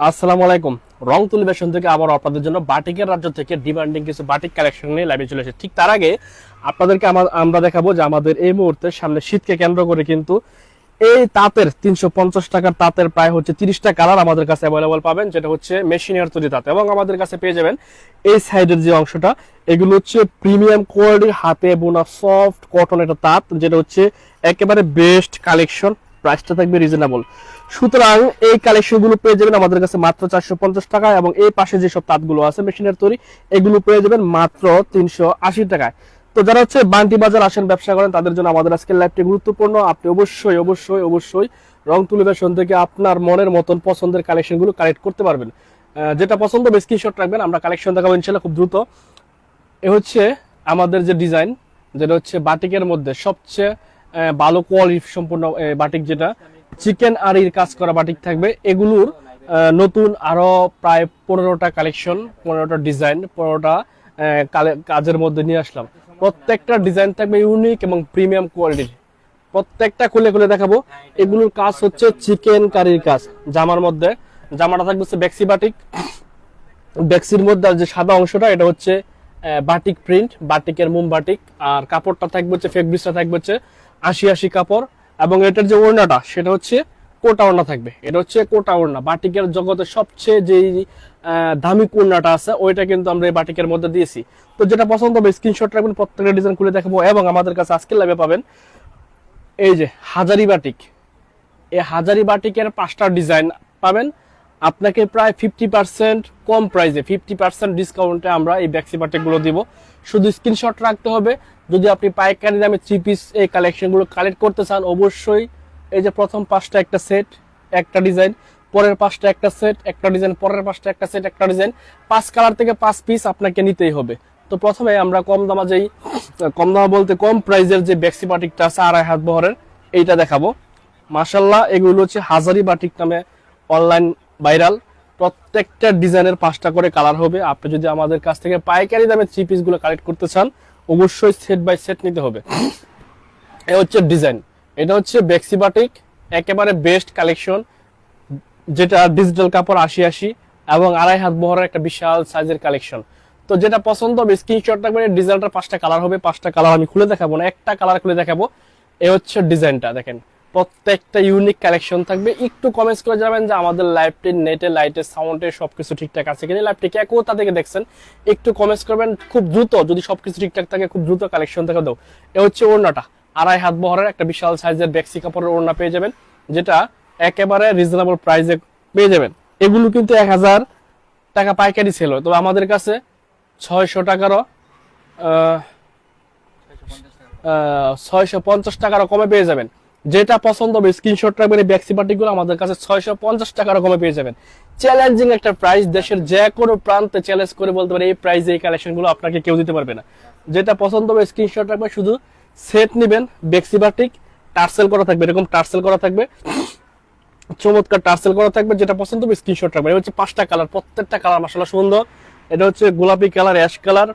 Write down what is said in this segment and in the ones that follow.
আসসালামু আলাইকুম। রং তুলি বেশন থেকে আবার আপনাদের জন্য বাটিকের রাজ্য থেকে ডিমান্ডিং কিছু বাটিক কালেকশন নিয়ে লাইভে চলে এসেছে। ঠিক তার আগে আপনাদেরকে আমরা দেখাবো যে আমাদের এই মুহূর্তে সামনে শীতকে কেন্দ্র করে কিন্তু এই তাঁতের তিনশো পঞ্চাশ টাকার তাঁতের প্রায় হচ্ছে তিরিশটা কালার আমাদের কাছে অ্যাভেলেবল পাবেন, যেটা হচ্ছে মেশিনের তৈরি তাঁত। এবং আমাদের কাছে পেয়ে যাবেন এই সাইডের যে অংশটা, এগুলো হচ্ছে প্রিমিয়াম কোয়ালিটির হাতে বোনা সফট কটন একটা তাঁত, যেটা হচ্ছে একেবারে বেস্ট কালেকশন প্রাইসটা থাকবে রিজনেবল সুতরাং এই কালেকশনগুলো পেয়ে যাবেন আমাদের কাছে মাত্র চারশো পঞ্চাশ টাকা এবং এই পাশে যেসব তাঁতগুলো আছে, মেশিনের তৈরি, এগুলো পেয়ে যাবেন মাত্র তিনশো আশি টাকায়। তো যারা হচ্ছে বান্টি বাজার আসেন, ব্যবসা করেন, তাদের জন্য আমাদের আজকের লাইভটি গুরুত্বপূর্ণ। আপনি অবশ্যই অবশ্যই অবশ্যই রং তুলি বেশন থেকে আপনার মনের মতন পছন্দের কালেকশনগুলো কালেক্ট করতে পারবেন। যেটা পছন্দ বেশ স্ক্রিনশট রাখবেন, আমরা কালেকশন দেখাবো ইনশাল্লাহ খুব দ্রুত। এ হচ্ছে আমাদের যে ডিজাইন যেটা হচ্ছে বাটিকের মধ্যে সবচেয়ে ভালো কোয়ালিটি সম্পূর্ণ বাটিক যেটা। চিকেন আরির কাজ করা বাটিক থাকবে। এগুলোর নতুন আরও প্রায় পনেরোটা কালেকশন, পনেরোটা ডিজাইন, পনেরোটা কাজের মধ্যে নিয়ে আসলাম। প্রত্যেকটা ডিজাইন থাকবে ইউনিক এবং প্রিমিয়াম কোয়ালিটির। প্রত্যেকটা খুলে খুলে দেখাবো। এগুলোর কাজ হচ্ছে চিকেন কারির কাজ, জামার মধ্যে। জামাটা থাকবে হচ্ছে বেক্সি বাটিক। বেক্সির মধ্যে যে সাদা অংশটা, এটা হচ্ছে বাটিক প্রিন্ট, বাটিকের মোম বাটিক। আর কাপড়টা থাকবে হচ্ছে, ফেব্রিক্সটা থাকবে হচ্ছে আশি আশি কাপড় এবং এটার যে ওড়নাটা, সেটা হচ্ছে কোটা ওড়না থাকবে। এটা হচ্ছে কোটা ওড়না। বাটিকের জগতে সবচেয়ে যেই দামি ওড়নাটা আছে, ওইটা কিন্তু আমরা এই বাটিকের মধ্যে দিয়েছি। তো যেটা পছন্দ হবে স্ক্রিনশট রাখবেন, প্রত্যেকটা ডিজাইন খুলে দেখাবো এবং আমাদের কাছে আজকে লাভে পাবেন এই যে হাজারি বাটিক। এই হাজারি বাটিকের পাঁচটা ডিজাইন পাবেন। আপনাকে প্রায় ফিফটি পার্সেন্ট কম প্রাইসে ফিফটি পার্সেন্ট ডিসকাউন্টে আমরা এই ব্যাক্সি বাটিকগুলো দিব। শুধু স্ক্রিনশট রাখতে হবে। যদি আপনি পাইকারি দামে থ্রি পিস এই কালেকশনগুলো কালেক্ট করতে চান, অবশ্যই এই যে প্রথম পাঁচটা একটা সেট একটা ডিজাইন পরের পাঁচটা একটা সেট একটা ডিজাইন পরের পাঁচটা একটা সেট একটা ডিজাইন পাঁচ কালার থেকে পাঁচ পিস আপনাকে নিতেই হবে। তো প্রথমে আমরা কম দামা যেই, কম দামা বলতে কম প্রাইজের যে ব্যাক্সি বাটিকটা আছে, আড়াই হাত বহরের, এইটা দেখাবো। মাসাল্লাহ এগুলো হচ্ছে হাজারি বাটিক নামে অনলাইন ভাইরাল। প্রত্যেকটা ডিজাইনের পাঁচটা করে কালার হবে। আপনি যদি আমাদের কাছ থেকে পাইকারি দামে থ্রি পিসগুলো কালেক্ট করতে চান, অবশ্যই সেট বাই সেট নিতে হবে। এ হচ্ছে ডিজাইন এটা হচ্ছে বেক্সি বাটিক একেবারে বেস্ট কালেকশন যেটা ডিজিটাল কাপড় আশি আশি এবং আড়াই হাত বহরের একটা বিশাল সাইজের কালেকশন তো যেটা পছন্দ হবে স্ক্রিনশট রাখবেন ডিজাইনটা পাঁচটা কালার হবে। পাঁচটা কালার আমি খুলে দেখাবো না, একটা কালার খুলে দেখাবো। এ হচ্ছে ডিজাইনটা দেখেন। প্রত্যেকটা ইউনিক কালেকশন থাকবে। একটু কমেন্টস করে যাবেন যে আমাদের লাইভটি নেটে লাইটে সাউন্ডে সবকিছু ঠিকঠাক আছে কিনা। লাইভটি কে কোথা থেকে দেখছেন? একটু কমেন্টস করবেন, খুব দ্রুত, যদি সবকিছু ঠিকঠাক থাকে, খুব দ্রুত কালেকশন থেকে দাও। এ হচ্ছে ওড়নাটা। আড়াই হাত বহরের একটা বিশাল সাইজের বেক্সি কাপড়ের ওড়না পেয়ে যাবেন, যেটা একেবারে রিজনেবল প্রাইসে পেয়ে যাবেন। এগুলো কিন্তু এক হাজার টাকা পাইকারি ছিল তবে আমাদের কাছে ছয়শো টাকারও ছয়শো পঞ্চাশ টাকারও কমে পেয়ে যাবেন। যেটা পছন্দ হবে স্ক্রিনশট রাখবেন, এই ব্যাক্সি পার্টিগুলো আমাদের কাছে ছয়শো পঞ্চাশ টাকার কমে পেয়ে যাবেন। চ্যালেঞ্জিং একটা প্রাইস দেশের যে কোনো প্রান্তে চ্যালেঞ্জ করে বলতে পারে এই প্রাইসে এই কালেকশনগুলো আপনাকে কেউ দিতে পারবে না। যেটা পছন্দ হবে স্ক্রিনশট রাখবেন, শুধু সেট নেবেন ব্যাক্সি বাটিক টার্সেল করা থাকবে, এরকম টার্সেল করা থাকবে। চমৎকার টার্সেল করা থাকবে, যেটা পছন্দ হবে স্ক্রিনশট রাখবেন। এটা হচ্ছে পাঁচটা কালার প্রত্যেকটা কালার মাসাল্লাহ সুন্দর। এটা হচ্ছে গোলাপি কালার অ্যাশ কালার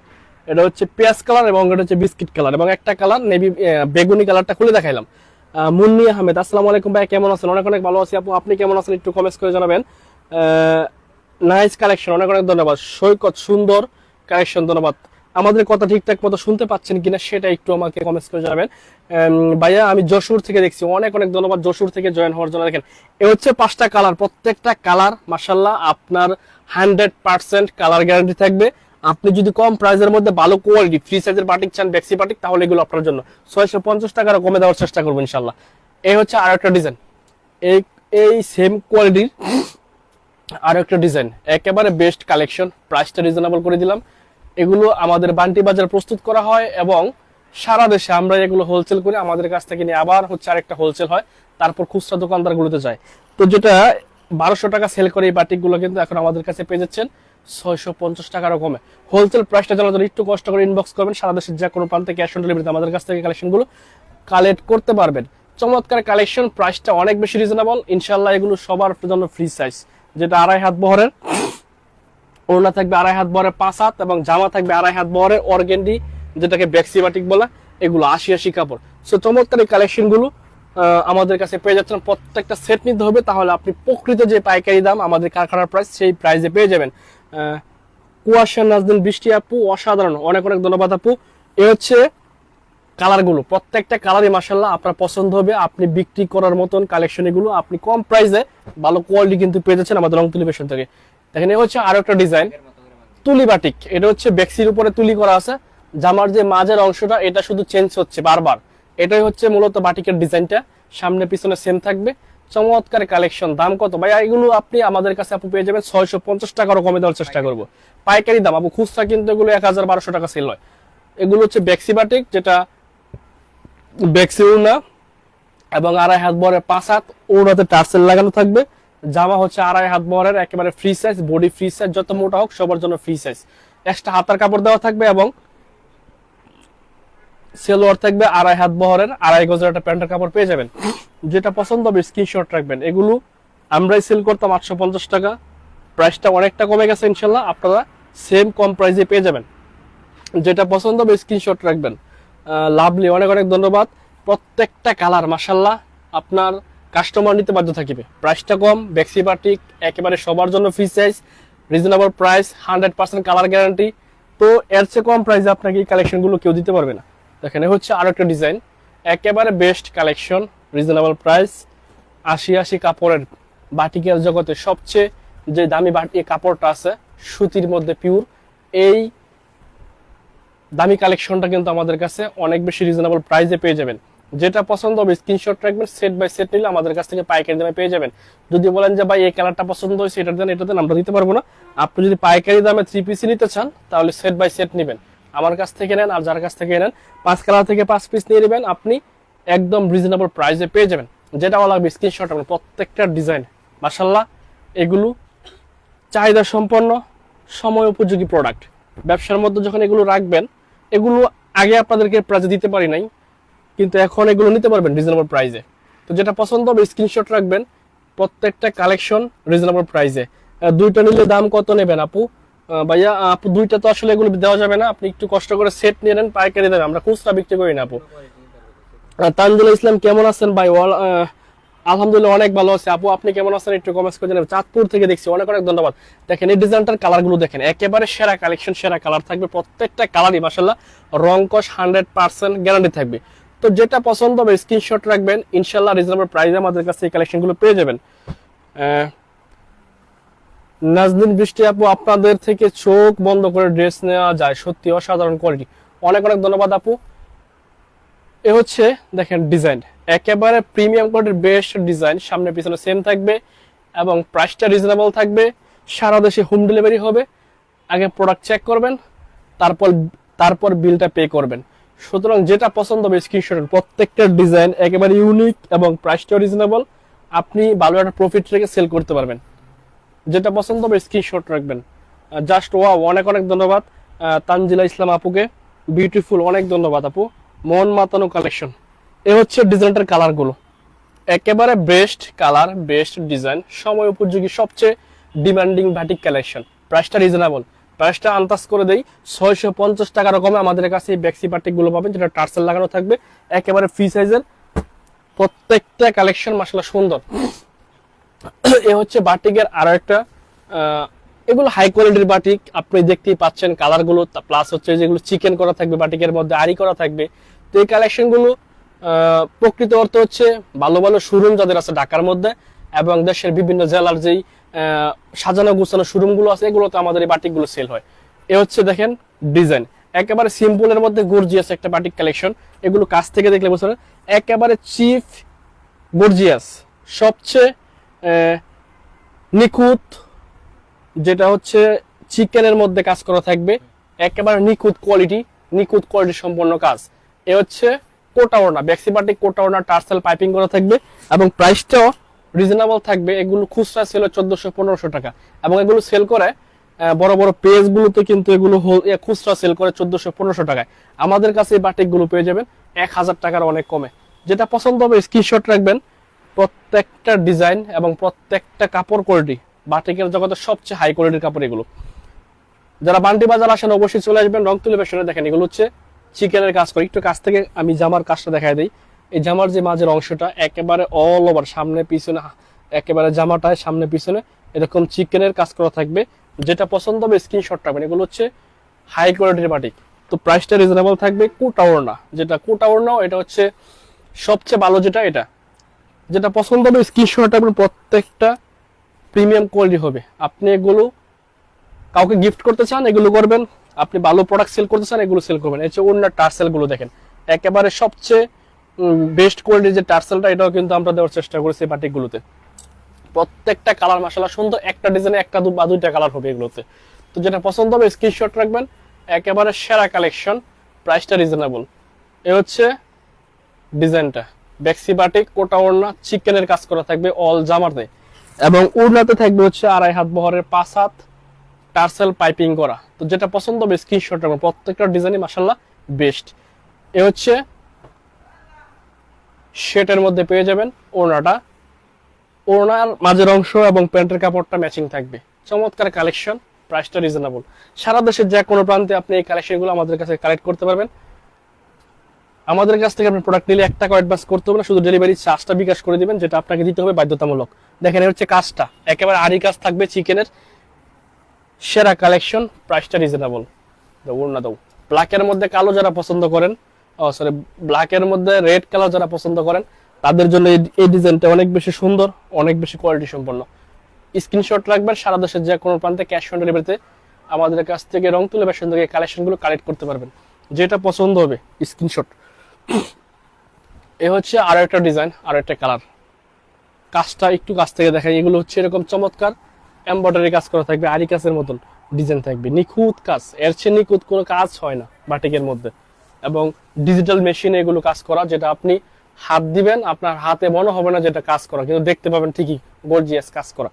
এটা হচ্ছে পেঁয়াজ কালার এবং এটা হচ্ছে বিস্কিট কালার এবং একটা কালার নেভি বেগুনি কালারটা খুলে দেখাইলাম। মুন্নি আহমেদ, আসসালামু আলাইকুম ভাই, কেমন আছেন? অনেক অনেক ভালো আছি আপু। আপনি কেমন আছেন? একটু কমেন্টস করে জানাবেন। নাইস কালেকশন অনেক অনেক ধন্যবাদ। সৈকত সুন্দর কালেকশন ধন্যবাদ। আমাদের কথা ঠিকঠাক মতো শুনতে পাচ্ছেন কিনা সেটা একটু আমাকে কমেন্টস করে জানাবেন। ভাইয়া, আমি যশোর থেকে দেখছি। অনেক অনেক ধন্যবাদ যশোর থেকে জয়েন হওয়ার জন্য। দেখেন, এ হচ্ছে পাঁচটা কালার প্রত্যেকটা কালার মাসাল্লাহ আপনার হান্ড্রেড পার্সেন্ট কালার গ্যারান্টি থাকবে। আপনি যদি কম প্রাইসের মধ্যে ভালো কোয়ালিটি ফ্রি সাইজের বাটিক চান ব্যাক্সি বাটিক তাহলে এগুলো আপনার জন্য ছয়শো পঞ্চাশ টাকার কমে দেওয়ার চেষ্টা করব ইনশাল্লাহ এই হচ্ছে আর একটা ডিজাইন এই এই সেম কোয়ালিটির আর একটা ডিজাইন একেবারে বেস্ট কালেকশন প্রাইসটা রিজনেবল করে দিলাম। এগুলো আমাদের বান্টি বাজার প্রস্তুত করা হয় এবং সারা দেশে আমরা এগুলো হোলসেল করে। আমাদের কাছ থেকে নিয়ে আবার হচ্ছে আরেকটা হোলসেল হয়। তারপর খুচরা দোকানদারগুলোতে যায়। তো যেটা বারোশো টাকা সেল করে এই বাটিকগুলো কিন্তু এখন আমাদের কাছে পেয়ে যাচ্ছেন। ছয়শো পঞ্চাশ টাকারও কমে হোলসেল প্রাইসটা জন্য একটু কষ্ট করে ইনবক্স করবেন, সারা দেশের কোনো প্রান্তে ক্যাশ অন ডেলিভারিতে আমাদের কাছ থেকে কালেকশনগুলো কালেক্ট করতে পারবেন। চমৎকার কালেকশন প্রাইসটা অনেক বেশি রিজনেবল ইনশাল্লাহ এগুলো সবার জন্য ফ্রি সাইজ যেটা আড়াই হাত বহরের, ওড়না থাকবে আড়াই হাত পাঁচ হাত এবং জামা থাকবে আড়াই হাত বহরের অর্গেন্ডি যেটাকে ব্যাক্সিবাটিক বলা, এগুলো আশি আশি কাপড়। সো চমৎকার এই কালেকশনগুলো আমাদের কাছে পেয়ে যাচ্ছেন। প্রত্যেকটা সেট নিতে হবে, তাহলে আপনি প্রকৃত যে পাইকারি দাম, আমাদের কারখানার প্রাইস সেই প্রাইসে পেয়ে যাবেন। কুয়াশা নাজদিন, বৃষ্টি আপু, অসাধারণ। অনেক অনেক ধন্যবাদ আপু। এ হচ্ছে কালারগুলো। প্রত্যেকটা কালারই মাসাল্লাহ আপনার পছন্দ হবে। আপনি বিক্রি করার মতন কালেকশন এগুলো আপনি কম প্রাইসে ভালো কোয়ালিটি কিন্তু পেয়ে যাচ্ছেন আমাদের রং তুলি ফ্যাশন থেকে। দেখেন, এ হচ্ছে আরও একটা ডিজাইন তুলি বাটিক এটা হচ্ছে বেক্সির উপরে তুলি করা আছে। জামার যে মাঝের অংশটা, এটা শুধু চেঞ্জ হচ্ছে বারবার। এটাই হচ্ছে মূলত বাটিকের ডিজাইনটা সামনে পিছনে সেম থাকবে। চমৎকার কালেকশন দাম কত? ভাই এগুলো আপনি আমাদের কাছে আপু পেয়ে যাবেন ছয়শো পঞ্চাশ টাকারও কমে দেওয়ার চেষ্টা করব। পাইকারি দাম, আপু খুচরা কিন্তু এগুলো এক হাজার বারোশো টাকা সেল হয়। এগুলো হচ্ছে বেক্সি বাটিক যেটা বেক্সি উড়না এবং আড়াই হাত বহরের পাঁচ হাত ওড়নাতে টার্সেল লাগানো থাকবে। জামা হচ্ছে আড়াই হাত বহরের একেবারে free size body free size যত মোটা হোক, সবার জন্য ফ্রি সাইজ এক্সট্রা হাতার কাপড় দেওয়া থাকবে এবং সেলোয়ার থাকবে, আড়াই হাত বহরের, আড়াই গজের একটা প্যান্টের কাপড় পেয়ে যাবেন। যেটা পছন্দ হবে স্ক্রিনশট রাখবেন। এগুলো আমরাই সেল করতাম আটশো পঞ্চাশ টাকা। প্রাইসটা অনেকটা কমে গেছে ইনশাল্লাহ, আপনারা সেম কম প্রাইসে পেয়ে যাবেন। যেটা পছন্দ হবে স্ক্রিনশট রাখবেন। লাভলি অনেক অনেক ধন্যবাদ। প্রত্যেকটা কালার মাসাল্লাহ আপনার কাস্টমার নিতে বাধ্য থাকিবে। প্রাইসটা কম বেক্সি বাটিক একেবারে সবার জন্য free size reasonable price hundred percent colour guarantee তো এর চেয়ে কম প্রাইসে আপনাকে এই কালেকশনগুলো কেউ দিতে পারবে না। দেখেন হচ্ছে আরও একটা ডিজাইন। একেবারে বেস্ট কালেকশন রিজনেবল প্রাইস আশি আশি কাপড়ের বাটিকের জগতে সবচেয়ে যে দামি বাটি কাপড়টা আছে, সুতির মধ্যে পিওর এই দামি কালেকশনটা কিন্তু আমাদের কাছে অনেক বেশি রিজনেবল প্রাইসে পেয়ে যাবেন। যেটা পছন্দ হবে স্ক্রিনশট রাখবেন সেট বাই সেট নিলে আমাদের কাছ থেকে পাইকারি দামে পেয়ে যাবেন। যদি বলেন যে, ভাই, এই কালারটা পছন্দ হয়েছে এটা দেন এটা দেন আমরা দিতে পারব না। আপনি যদি পাইকারি দামে থ্রি পিসি নিতে চান, তাহলে সেট বাই সেট নেবেন। আমার কাছ থেকে নেন আর যার কাছ থেকে নেন, পাঁচ কালার থেকে পাঁচ পিস নিয়ে নেবেন, আপনি একদম রিজনেবল প্রাইসে পেয়ে যাবেন। যেটা ভালো লাগবে স্ক্রিনশট রাখবেন প্রত্যেকটা ডিজাইন মাসাল্লাহ এগুলো চাহিদা সম্পন্ন, সময় উপযোগী প্রোডাক্ট ব্যবসার মধ্যে যখন এগুলো রাখবেন, এগুলো আগে আপনাদেরকে প্রাইজে দিতে পারি নাই, কিন্তু এখন এগুলো নিতে পারবেন রিজনেবল প্রাইজে তো যেটা পছন্দ হবে স্ক্রিনশট রাখবেন, প্রত্যেকটা কালেকশন রিজনেবল প্রাইসে দুইটা নিলে দাম কত নেবেন আপু? ভাইয়া আপু দুইটা তো আসলে এগুলো দেওয়া যাবে না। আপনি একটু কষ্ট করে সেট নিয়ে নেন পাইকারি দেবেন আমরা খুচরা বিক্রি করি না আপু। তানজুল ইসলাম কেমন আছেন ভাই? আলহামদুলিল্লাহ অনেক ভালো আছে। আপু আপনি কেমন আছেন? একটু কমেন্টস করে জানাবেন। চাঁদপুর থেকে দেখছি। অনেক অনেক ধন্যবাদ। দেখেন এই ডিজাইনটার কালারগুলো দেখেন। একেবারে সেরা কালেকশন সেরা কালার থাকবে। প্রত্যেকটা কালারই মাসাল্লাহ রং কস হান্ড্রেড পার্সেন্ট গ্যারান্টি থাকবে। তো যেটা পছন্দ হবে স্ক্রিনশট রাখবেন। ইনশাল্লাহ রিজনেবল প্রাইসে আমাদের কাছে এই কালেকশনগুলো পেয়ে যাবেন। আহ, নাজদিন বৃষ্টি আপু, আপনাদের থেকে চোখ বন্ধ করে ড্রেস নেওয়া যায়। সত্যি অসাধারণ কোয়ালিটি অনেক অনেক ধন্যবাদ আপু। এ হচ্ছে, দেখেন ডিজাইন একেবারে প্রিমিয়াম কোয়ালিটির বেস্ট ডিজাইন সামনে পিছনে সেম থাকবে এবং প্রাইসটা রিজনেবল থাকবে। সারা দেশে হোম ডেলিভারি হবে। আগে প্রোডাক্ট চেক করবেন, তারপর তারপর বিলটা পে করবেন। সুতরাং যেটা পছন্দ হবে স্ক্রিনশটের প্রত্যেকটা ডিজাইন একেবারে ইউনিক এবং প্রাইসটাও রিজনেবল আপনি ভালো একটা প্রফিট রেখে সেল করতে পারবেন। যেটা পছন্দ হবে স্ক্রিনশট রাখবেন। জাস্ট ওয়া অনেক অনেক ধন্যবাদ। তানজিলা ইসলাম আপুকে। বিউটিফুল অনেক ধন্যবাদ আপু। মন মাতানো কালেকশন এ হচ্ছে ডিজাইনটার কালারগুলো একেবারে বেস্ট কালার বেস্ট ডিজাইন সময় উপযোগী, সবচেয়ে ডিমান্ডিং ভ্যাটিক কালেকশন প্রাইসটা রিজনেবল প্রাইসটা আন্দাজ করে দেই, ছয়শো পঞ্চাশ টাকার কমে আমাদের কাছে এই ব্যাক্সি গুলো পাবেন, যেটা টার্সেল লাগানো থাকবে। একেবারে ফ্রি সাইজের প্রত্যেকটা কালেকশন মাসালা সুন্দর। এ হচ্ছে বাটিকের আরও একটা এগুলো হাই কোয়ালিটির বাটিক। আপনি দেখতেই পাচ্ছেন কালারগুলো প্লাস হচ্ছে যেগুলো চিকেন করা থাকবে, বাটিকের মধ্যে আরি করা থাকবে। তো এই কালেকশনগুলো প্রকৃত অর্থ হচ্ছে ভালো ভালো শোরুম যাদের আছে ঢাকার মধ্যে এবং দেশের বিভিন্ন জেলার যেই সাজানো গুছানো শোরুমগুলো আছে, এগুলোতে আমাদের এই বাটিকগুলো সেল হয়। এ হচ্ছে দেখেন ডিজাইন একেবারে সিম্পলের মধ্যে গর্জিয়াস একটা বাটিক কালেকশন এগুলো কাছ থেকে দেখলে পারবেন। একেবারে চিফ গর্জিয়াস সবচেয়ে নিখুঁত, যেটা হচ্ছে চিকেনের মধ্যে কাজ করা থাকবে। একেবারে নিখুঁত কোয়ালিটি নিখুঁত কোয়ালিটি সম্পন্ন কাজ। এ হচ্ছে কোটা ওড়না ব্যাক্সিবাটিক কোটা ওড়না, টার্সেল পাইপিং করা থাকবে এবং প্রাইসটাও রিজনেবল থাকবে। এগুলো খুচরা সেল চোদ্দশো পনেরোশো টাকা এবং এগুলো সেল করে বড় বড় পেজগুলোতে কিন্তু এগুলো খুচরা সেল করে চোদ্দশো পনেরোশো টাকায়। আমাদের কাছে এই বাটিকগুলো পেয়ে যাবেন। এক হাজার টাকার অনেক কমে। যেটা পছন্দ হবে স্ক্রিনশট রাখবেন। প্রত্যেকটা ডিজাইন এবং প্রত্যেকটা কাপড় কোয়ালিটি বাটিকের জগতের সবচেয়ে হাই কোয়ালিটির কাপড় এগুলো। যারা বান্টি বাজার আসেন, অবশ্যই চলে আসবেন। রং তুলে বেশনে দেখেন, এগুলো হচ্ছে চিকেনের কাজ করি। একটু কাছ থেকে আমি জামার কাজটা দেখাই দিই। এই জামার যে মাঝের অংশটা একেবারে অল ওভার সামনে, পিছনে, একেবারে জামাটায়, সামনে, পিছনে, এরকম চিকেনের কাজ করা থাকবে। যেটা পছন্দ হবে স্ক্রিনশট রাখবেন। এগুলো হচ্ছে হাই কোয়ালিটির বাটিক। তো প্রাইসটা রিজনেবল থাকবে। কোটা ওড়না, যেটা কোটা ওড়নাও, এটা হচ্ছে সবচেয়ে ভালো যেটা, এটা। যেটা পছন্দ হবে স্ক্রিনশট রাখবেন প্রত্যেকটা প্রিমিয়াম কোয়ালিটি হবে। আপনি এগুলো কাউকে গিফট করতে চান, এগুলো করবেন। আপনি ভালো প্রোডাক্ট সেল করতে চান, এগুলো সেল করবেন। এই যে অন্য টার্সেলগুলো দেখেন, একেবারে সবচেয়ে বেস্ট কোয়ালিটির যে টার্সেলটা এটাও কিন্তু আমরা দেওয়ার চেষ্টা করেছি বাটিকগুলোতে প্রত্যেকটা কালার মাসালা সুন্দর একটা ডিজাইনে একটা দু, বা দুইটা কালার হবে এগুলোতে। তো যেটা পছন্দ হবে স্ক্রিনশট রাখবেন। একেবারে সেরা কালেকশন প্রাইসটা রিজনেবল এ হচ্ছে ডিজাইনটা বেক্সি বাটিক কোটা ওড়না চিকেনের কাজ করা থাকবে অল জামাতে এবং উড়নাতে থাকবে হচ্ছে আড়াই হাত বহরের পাঁচ হাত টার্সেল পাইপিং করা। তো যেটা পছন্দ হবে স্ক্রিনশট রাখবেন প্রত্যেকটা ডিজাইনই মাসাল্লাহ বেস্ট এ হচ্ছে শেটের মধ্যে পেয়ে যাবেন ওড়নাটা। ওড়নার মাঝের অংশ এবং প্যান্টের কাপড়টা ম্যাচিং থাকবে। চমৎকার কালেকশন প্রাইসটা রিজনেবল সারা দেশের যে কোনো প্রান্তে আপনি এই কালেকশনগুলো আমাদের কাছে কালেক্ট করতে পারবেন। আমাদের কাছ থেকে আপনি প্রোডাক্ট নিলে এক টাকা অ্যাডভান্স করতে হবে না, শুধু ডেলিভারি চার্জটা বিকাশ করে দিবেন, যেটা আপনাকে দিতে হবে বাধ্যতামূলক। দেখেন হচ্ছে কাজটা। একেবারে আড়ি কাজ থাকবে চিকেনের সেরা কালেকশন প্রাইসটা রিজনেবল না দাও ব্ল্যাকের মধ্যে কালো যারা পছন্দ করেন, ও সরি ব্ল্যাকের মধ্যে রেড কালার যারা পছন্দ করেন, তাদের জন্য এই- ডিজাইনটা অনেক বেশি সুন্দর, অনেক বেশি কোয়ালিটি সম্পন্ন। স্ক্রিনশট রাখবেন, সারা দেশের যে কোনো প্রান্তে ক্যাশ অন ডেলিভারিতে আমাদের কাছ থেকে রং তুলে বেশন থেকে কালেকশনগুলো কালেক্ট করতে পারবেন। যেটা পছন্দ হবে স্ক্রিনশট এ হচ্ছে আরও একটা ডিজাইন আরও একটা কালার কাজটা একটু কাছ থেকে দেখাই, এগুলো হচ্ছে এরকম চমৎকার এমব্রয়ডারি কাজ করা থাকবে, আরি কাজের মতন ডিজাইন থাকবে। নিখুঁত কাজ, এর চেয়ে নিখুঁত কোনো কাজ হয় না বাটিকের মধ্যে। এবং ডিজিটাল মেশিনে এগুলো কাজ করা, যেটা আপনি হাত দিবেন, আপনার হাতে মনে হবে না যেটা কাজ করা, কিন্তু দেখতে পাবেন ঠিকই গর্জিয়াস কাজ করা।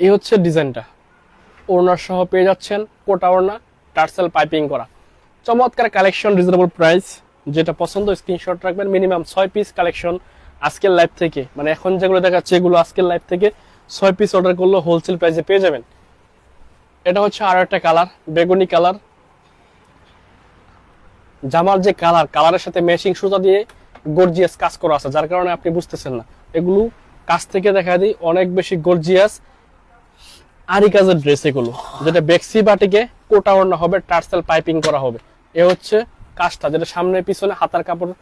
এই হচ্ছে ডিজাইনটা। ওড়নার সহ পেয়ে যাচ্ছেন কোটা ওড়না, টার্সেল পাইপিং করা। চমৎকার কালেকশন রিজনেবল প্রাইস যেটা পছন্দ স্ক্রিনশট রাখবেন মিনিমাম ছয় পিস কালেকশন আজকের লাইভ থেকে। মানে এখন যেগুলো দেখাচ্ছে, এগুলো আজকের লাইভ থেকে ছয় পিস অর্ডার করলে হোলসেল প্রাইসে পেয়ে যাবেন। এটা হচ্ছে আরও একটা কালার বেগুনি কালার জামার যে কালার কালারের সাথে ম্যাচিং সুতা দিয়ে গর্জিয়াস কাজ করা আছে, যার কারণে আপনি বুঝতেছেন না। এগুলো কাছ থেকে দেখা দিই, অনেক বেশি গর্জিয়াস আরি কাজের ড্রেস এগুলো। যেটা বেক্সি বাটিকে কোটা ওড়না হবে, টার্সেল পাইপিং করা হবে। এ হচ্ছে কাজটা, যেটা সামনে পিছনে হাতার কাপড়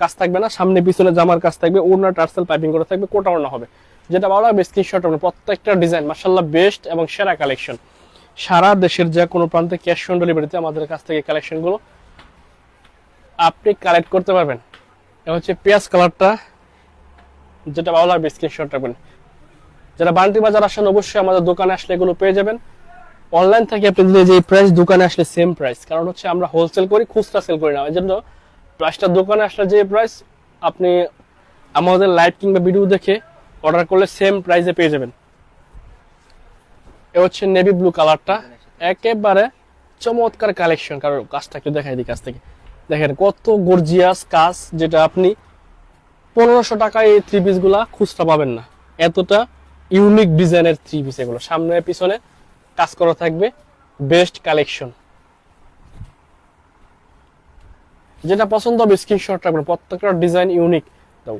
কাজ থাকবে না, সামনে পিছনে জামার কাজ থাকবে, ওড়না, টার্সেল পাইপিং করা থাকবে, কোটা ওড়না হবে। যেটা ভালো লাগবে স্ক্রিনশট হবে প্রত্যেকটা ডিজাইন মার্শাল্লাহ বেস্ট এবং সেরা কালেকশন সারা দেশের যে কোনো প্রান্তে ক্যাশ অন ডেলিভারিতে আমাদের কাছ থেকে কালেকশনগুলো আপনি কালেক্ট করতে পারবেন। এটা হচ্ছে পেঁয়াজ কালারটা যেটা ভালো লাগবে স্ক্রিনশট রাখবেন যারা বান্টি বাজার আসেন, অবশ্যই আমাদের দোকানে আসলে এগুলো পেয়ে যাবেন। অনলাইন থেকে আপনি দিলে যে প্রাইস দোকানে আসলে সেম প্রাইস কারণ হচ্ছে আমরা হোলসেল করি, খুচরা সেল করি না। এই জন্য প্রাইসটা দোকানে আসলে যে প্রাইস আপনি আমাদের লাইভ কিংবা ভিডিও দেখে অর্ডার করলে সেম প্রাইসে পেয়ে যাবেন। এ হচ্ছে নেভি ব্লু কালারটা একেবারে চমৎকার কালেকশন কারণ কাজটা একটু দেখাই দিই কাছ থেকে। দেখেন কত গর্জিয়াস কাজ যেটা আপনি পনেরোশো টাকায় এই থ্রি পিসগুলা খুচরা পাবেন না। এতটা ইউনিক ডিজাইনের থ্রি পিস এগুলো। সামনে পিছনে কাজ করা থাকবে বেস্ট কালেকশন যেটা পছন্দ হবে স্ক্রিনশট রাখবেন, প্রত্যেকটা ডিজাইন ইউনিক দাও।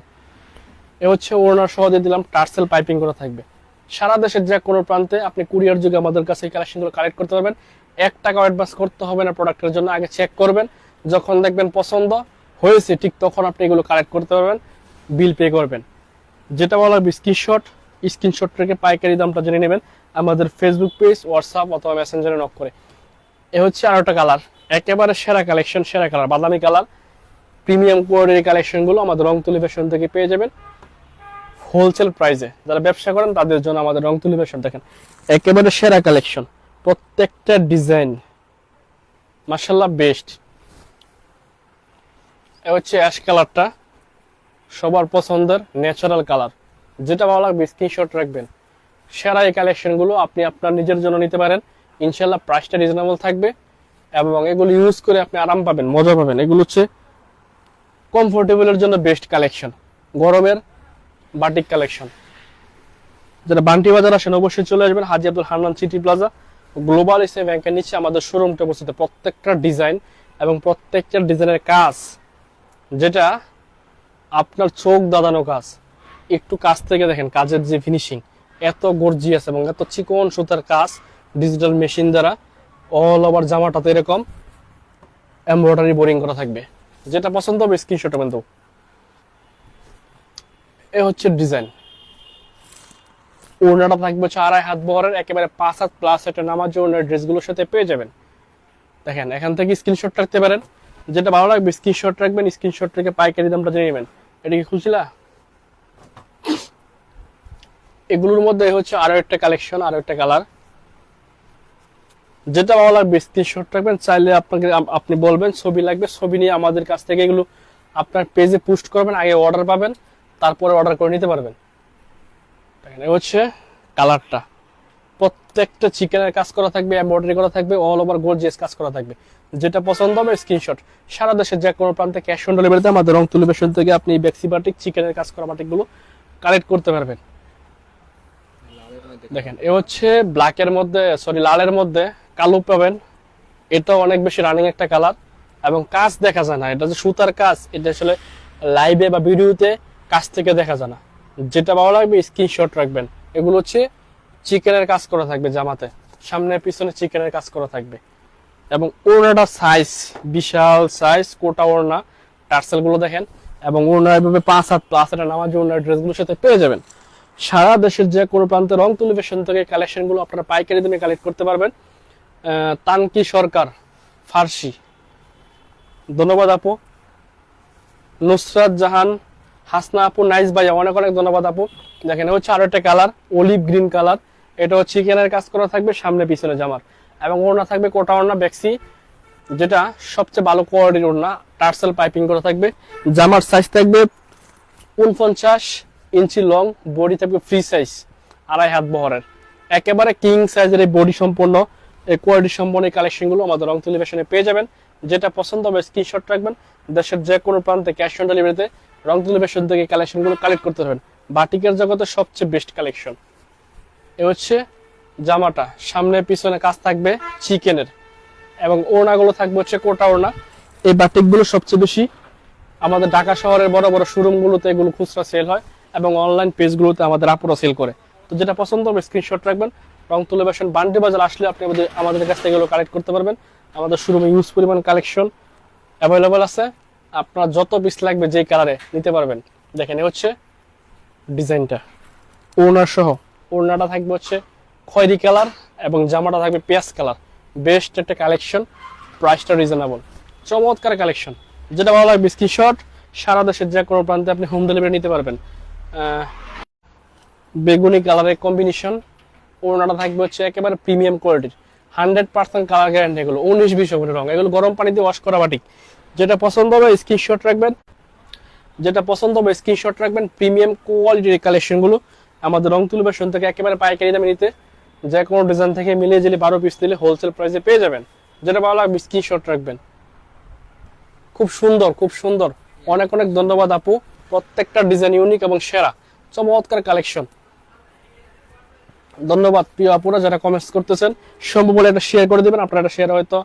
এ হচ্ছে ওনার সহ দিয়ে দিলাম, টার্সেল পাইপিং করা থাকবে। সারা দেশের যে কোনো প্রান্তে আপনি কুরিয়ার যুগে আমাদের কাছে এই কালেকশনগুলো কালেক্ট করতে পারবেন। এক টাকা অ্যাডভান্স করতে হবে না প্রোডাক্টের জন্য, আগে চেক করবেন। যখন দেখবেন পছন্দ হয়েছে, ঠিক তখন আপনি এগুলো কালেক্ট করতে পারবেন বিল পে করবেন। যেটা বলা হবে স্ক্রিনশট স্ক্রিনশট থেকে পাইকারি দামটা জেনে নেবেন। আমাদের ফেসবুক পেজ হোয়াটসঅ্যাপ অথবা মেসেঞ্জারে নক করে। এ হচ্ছে আরও একটা কালার একেবারে সেরা কালেকশন সেরা কালার বাদামি কালার প্রিমিয়াম কোয়ালিটির কালেকশনগুলো আমাদের রং তুলি ফ্যাশন থেকে পেয়ে যাবেন। হোলসেল প্রাইসে যারা ব্যবসা করেন, তাদের জন্য আমাদের রং তুলি ফ্যাশন দেখেন। একেবারে সেরা কালেকশন প্রত্যেকটা ডিজাইন মার্শাল্লাহ বেস্ট এ হচ্ছে অ্যাশ কালারটা সবার পছন্দের ন্যাচারাল কালার যেটা ভালো লাগবে স্ক্রিনশট রাখবেন। সেরা এই কালেকশনগুলো আপনি আপনার নিজের জন্য নিতে পারেন। ইনশাল্লাহ প্রাইসটা রিজনেবল থাকবে এবং এগুলো ইউজ করে আপনি আরাম পাবেন, মজা পাবেন। এগুলো হচ্ছে কমফোর্টেবলের জন্য বেস্ট কালেকশন গরমের বাটিক কালেকশন যারা বান্টি বাজার আসেন অবশ্যই চলে আসবেন Haji Abdul Hannan city plaza. Global এসে ব্যাংকের নিচে আমাদের শোরুমটা অবস্থিত। প্রত্যেকটা ডিজাইন এবং প্রত্যেকটা ডিজাইনের কাজ, যেটা আপনার চোখ দাদানো কাজ। একটু কাজ থেকে দেখেন, কাজের যে ফিনিশিং এত গর্জিয়াস এবং এত চিকন সুতার কাজ ডিজিটাল মেশিন দ্বারা অল ওভার জামাটাতে এরকম এমব্রয়ডারি বোরিং করা থাকবে। যেটা পছন্দ হবে স্ক্রিনশট কিন্তু এ হচ্ছে ডিজাইন ওড়নাটা থাকবে হচ্ছে আড়াই হাত বহরের, একেবারে পাঁচ হাত প্লাস একটা নামাজ ওড়নার ড্রেসগুলোর সাথে পেয়ে যাবেন। দেখেন, এখান থেকে স্ক্রিনশট রাখতে পারেন। যেটা ভালো লাগবে স্ক্রিনশট রাখবেন স্ক্রিনশট রেখে পাইকারি দামটা জেনে নেবেন। এটা কি খুলছিলা এগুলোর মধ্যে হচ্ছে আরও একটা কালেকশন আরও একটা কালার যেটা ভালো লাগবে স্ক্রিনশট রাখবেন, চাইলে আপনাকে আপনি বলবেন, ছবি লাগবে, ছবি নিয়ে আমাদের কাছ থেকে এগুলো আপনার পেজে পোস্ট করবেন, আগে অর্ডার পাবেন, তারপরে অর্ডার করে নিতে পারবেন। হচ্ছে কালারটা প্রত্যেকটা চিকেনের কাজ করা থাকবে এমব্রয়ডারি করা থাকবে অল ওভার গর্জিয়াস কাজ করা থাকবে। যেটা পছন্দ হবে স্ক্রিনশট সারা দেশের যে কোনো প্রান্তে ক্যাশ অন ডেলিভারিতে আমাদের রং তুলিবেশন থেকে আপনি এই বেক্সি বাটিক চিকেনের কাজ করা বাটিকগুলো কালেক্ট করতে পারবেন। দেখেন, এ হচ্ছে ব্ল্যাকের মধ্যে সরি লালের মধ্যে কালো পাবেন। এটা অনেক বেশি রানিং একটা কালার এবং কাজ দেখা যায় না, এটা যে সুতার কাজ, এটা আসলে লাইভে বা ভিডিওতে কাজ থেকে দেখা যায় না। যেটা ভালো লাগবে স্ক্রিনশট রাখবেন। এগুলো হচ্ছে চিকেনের কাজ করা থাকবে জামাতে। সামনে পিছনে চিকেনের কাজ করা থাকবে। এবং ওড়নাটা সাইজ বিশাল সাইজ কোটা ওড়না টার্সেলগুলো দেখেন। এবং ওড়না এভাবে পাঁচ হাত প্লাস এটা নামাজ ওড়নার ড্রেসগুলোর সাথে পেয়ে যাবেন। সারা দেশের যে কোনো প্রান্তে রং টেলিভিশন থেকে কালেকশনগুলো আপনারা পাইকারি দিনে কালেক্ট করতে পারবেন। তানকি সরকার, ফার্সি। ধন্যবাদ আপু। নুসরাত জাহান, হাসনা আপু, নাইস ভাইয়া, অনেক অনেক ধন্যবাদ আপু। দেখেন হচ্ছে আরও একটা কালার অলিভ গ্রিন কালার এটা হচ্ছে চিকেনের কাজ করা থাকবে সামনে পিছনে জামার। এবং ওড়না থাকবে কোটা ওড়না, বেক্সি, যেটা সবচেয়ে ভালো কোয়ালিটির ওড়না। টার্সেল পাইপিং করা থাকবে। জামার সাইজ থাকবে উনপঞ্চাশ। ইঞ্চি লং বডি থাকবে ফ্রি সাইজ আড়াই হাত বহরের। একেবারে কিং সাইজের এই বডি সম্পন্ন এই কোয়ালিটি সম্পন্ন এই কালেকশনগুলো আমাদের রং টেলিভিশনে পেয়ে যাবেন। যেটা পছন্দ হবে স্ক্রিনশট রাখবেন। দেশের যে কোনো প্রান্তে ক্যাশ অন ডেলিভারিতে রং টেলিভিশন থেকে কালেকশনগুলো কালেক্ট করতে পারবেন। বাটিকের জগতে সবচেয়ে বেস্ট কালেকশন এ হচ্ছে জামাটা। সামনে পিছনে কাজ থাকবে চিকেনের এবং ওড়নাগুলো থাকবে হচ্ছে কোটা ওড়না। এই বাটিকগুলো সবচেয়ে বেশি আমাদের ঢাকা শহরের বড় বড় শোরুমগুলোতে এগুলো খুচরা সেল হয়। এবং অনলাইন পেজগুলোতে আমাদের আপুরা সেল করে। তো যেটা পছন্দ হবে স্ক্রিনশট রাখবেন। রং তুলে বাসন বান্ডে বাজার আসলে আপনি আমাদের আমাদের কাছ থেকে এগুলো কালেক্ট করতে পারবেন। আমাদের শোরুমে ইউজ পরিমাণ কালেকশন অ্যাভেলেবল আছে। আপনার যত পিস লাগবে যেই কালারে নিতে পারবেন। দেখেন হচ্ছে ডিজাইনটা ওড়নার সহ। ওড়নাটা থাকবে হচ্ছে খয়েরি কালার এবং জামাটা থাকবে পেঁয়াজ কালার বেস্ট একটা কালেকশন প্রাইসটা রিজনেবল চমৎকার কালেকশন যেটা ভালো লাগবে স্ক্রিনশট সারা দেশের যে কোনো প্রান্তে আপনি হোম ডেলিভারি নিতে পারবেন। বেগুনি কালারের কম্বিনেশন ওড়নাটা থাকবে হচ্ছে একেবারে প্রিমিয়াম কোয়ালিটির হান্ড্রেড পার্সেন্ট কালার গ্যারান্টি এগুলো, উনিশ বিশ ওপরে রং। এগুলো গরম পানিতে ওয়াশ করা বাটিক। যেটা পছন্দ হবে স্ক্রিনশট রাখবেন। যেটা পছন্দ হবে স্ক্রিনশট রাখবেন প্রিমিয়াম কোয়ালিটির কালেকশনগুলো আমাদের রং তুলবে শুন থেকে একেবারে পাইকারি দামে নিতে। যে কোনো ডিজাইন থেকে মিলিয়ে দিলে বারো পিস দিলে হোলসেল প্রাইসে পেয়ে যাবেন। যেটা ভালো লাগবে স্ক্রিনশট রাখবেন। খুব সুন্দর খুব সুন্দর। অনেক অনেক ধন্যবাদ আপু। প্রত্যেকটা ডিজাইন ইউনিক এবং সেরা। চমৎকার কালেকশন ধন্যবাদ প্রিয় আপুরা যারা কমেন্টস করতেছেন। সম্ভব বলে একটা শেয়ার করে দিবেন, আপনারা একটা শেয়ার হয়তো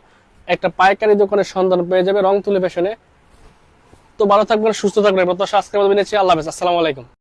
একটা পাইকারি দোকানের সন্ধান পেয়ে যাবে রং তুলে ফ্যাশনে তো ভালো থাকবেন, সুস্থ থাকবেন প্রত্যাশা আজকের মতো আল্লাহ হাফেজ, আসসালামু আলাইকুম।